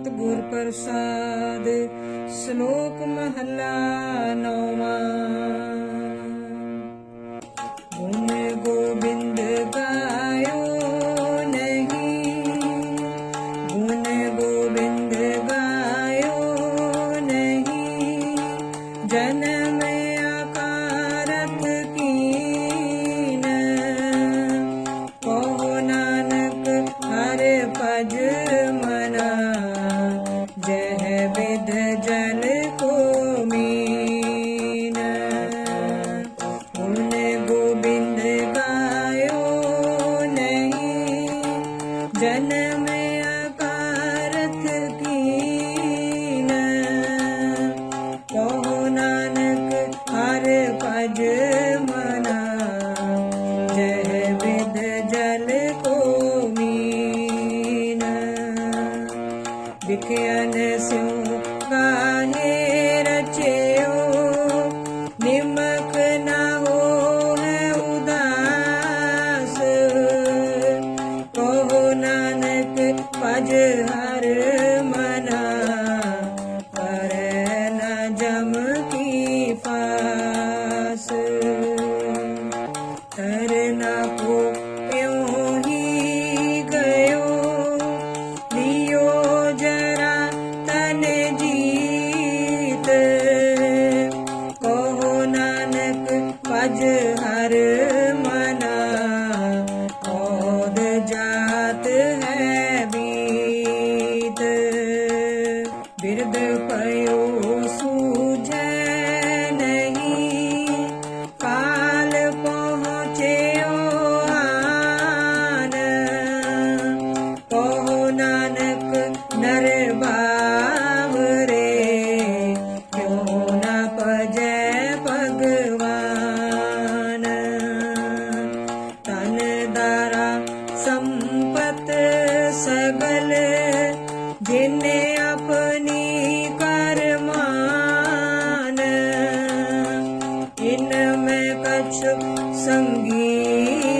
ਸਤਿਗੁਰ ਪ੍ਰਸਾਦ ਸ਼ਲੋਕ ਮਹਲਾ ਨੌਵਾਂ। ਗੁਣ ਗੋਬਿੰਦ ਗਾਇਓ ਨਹੀਂ ਗੁਣ ਗੋਬਿੰਦ ਗਾਇਓ ਨਹੀਂ ਜਨ जनमे 生命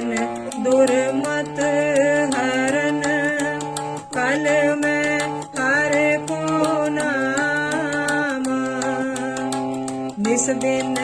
ਮਨ ਦੁਰਮਤ ਹਰਨ ਕਲ ਮੈਂ ਹਰ ਕੋ ਨਾਮ। ਨਿਸ ਦਿਨ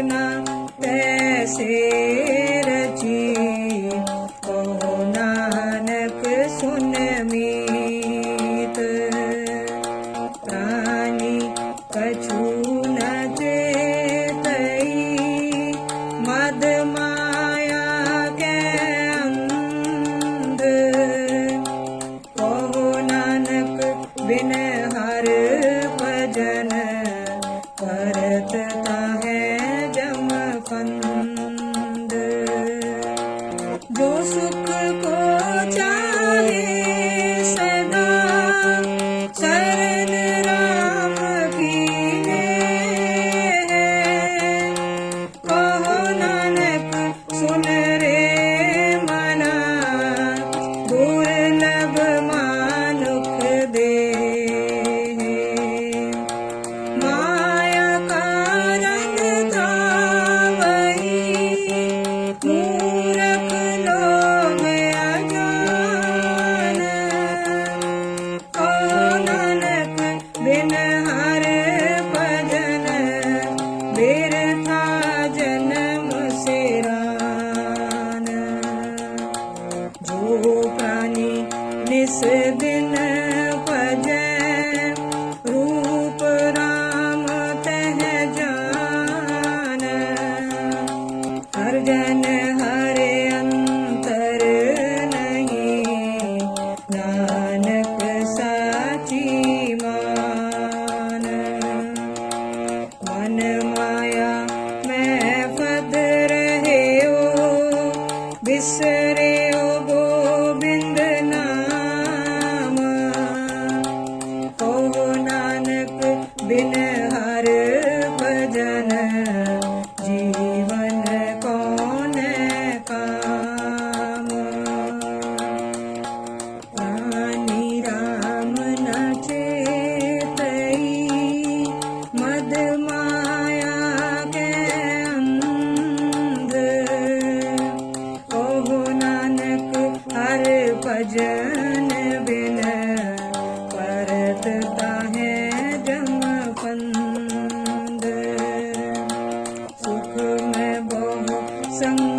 कृष्ण तैसे मेरे isang